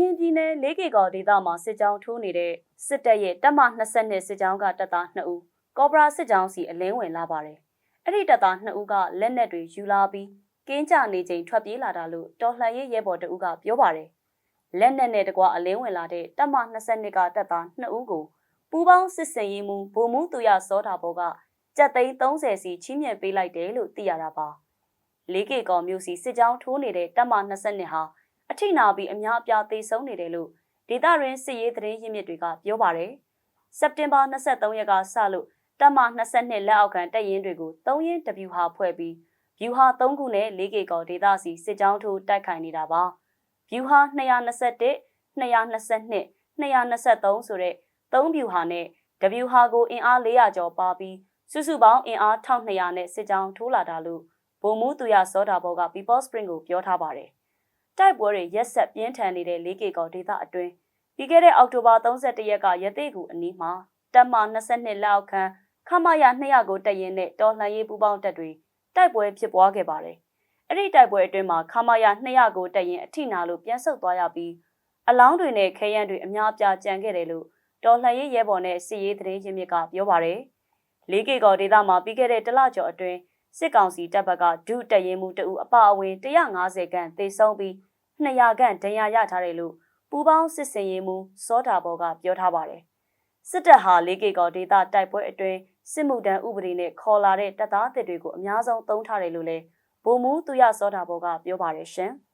ရင်ပြည်နယ်လေးကေကော်ဒေသမှာစစ်ကြောင်းထိုးနေတဲ့စစ်တပ်ရဲ့တပ်မ22စစ်ကြောင်းကတပ်သား2ဦးကောဘရာစစ်ကြောင်းစီအလင်းဝင်လာပါတယ်။အဲ့ဒီတပ်သား2ဦးကလက်နက်တွေယူလာပြီးကင်းကြနေချိန်ထွက်ပြေးလာတာလို့တော်လှန်ရေးရဲဘော်တဦးကပြောပါတယ်။လက်နက်နဲ့တကွအလင်းဝင်လာတဲ့တပ်မ22ကတပ်သား2ဦးကိုပူးပေါင်းစစ်စင်ရေးမှဗိုလ်မှူးသူရစောတာဘောကကြက်သိန်း30စီချင်းမြင့်ပေးလိုက်တယ်လို့သိရတာပါ။လေးကေကော်မျိုးစီစစ်ကြောင်းထိုးနေတဲ့တပ်မ22ဟာ အထိနာပြီးအများအပြားသေဆုံးနေတယ်လို့ဒေတာရင်းစစ်ရေးသတင်းရင်းမြစ်တွေကပြောပါတယ်။စက်တင်ဘာ23ရက်ကစလို့တပ်မ22လက်အောက်ခံတပ်ရင်းတွေကို3ရင်း W ဟာဖွဲ့ပြီး view ဟာ3ခုနဲ့ 4K ကောဒေတာစီစစ်ကြောင်းထိုးတိုက်ခိုင်နေတာပါ။ view ဟာ221 222 223ဆိုတဲ့3 view ဟာနဲ့ W ဟာကိုအင်အား400ကျော်ပါပြီးစုစုပေါင်းအင်အား1200နဲ့စစ်ကြောင်းထိုးလာတာလို့ဗိုလ်မှူးသူရစောတာဘောက People Spring ကိုပြောထားပါတယ်။ တိုက်ပွဲတွေရက်ဆက်ပြင်းထန်နေတဲ့ 4K ကောဒေတာအတွင်းပြီးခဲ့တဲ့အောက်တိုဘာ31ရက်ကရသေးကူအနီးမှာတပ်မ22လက်အောက်ခံခမရ200ကိုတက်ရင်နဲ့တော်လှန်ရေးပူးပေါင်းတပ်တွေတိုက်ပွဲဖြစ်ပွားခဲ့ပါတယ်။အဲ့ဒီတိုက်ပွဲအတွင်းမှာခမရ200ကိုတက်ရင်အထိနာလို့ပြန်ဆုတ်သွားရပြီးအလောင်းတွေနဲ့ခဲယမ်းတွေအများအပြားကျန်ခဲ့တယ်လို့တော်လှန်ရေးရဲဘော်နဲ့စစ်ရေးသတင်းရင်းမြစ်ကပြောပါတယ်။လေးကေကောဒေသမှာပြီးခဲ့တဲ့တလကျော်အတွင်းစစ်ကောင်စီတပ်ဘက်ကဒုတက်ရင်မှုတအူအပအဝင်150ခန့်သေဆုံးပြီး 200ခန့်ဒဏ်ရာရထားတယ်လို့ပူပေါင်းစစ်စင်ရေးမှုစောတာဘောကပြောထားပါတယ်။စစ်တပ်ဟာလေးကေကောဒေသတိုက်ပွဲအတွင်းစစ်မှုတန်းဥပဒေနဲ့ခေါ်လာတဲ့တပ်သားအသစ်တွေကိုအများဆုံးသုံးထားတယ်လို့လည်းဗိုလ်မှူးသူရစောတာဘောကပြောပါတယ်ရှင်။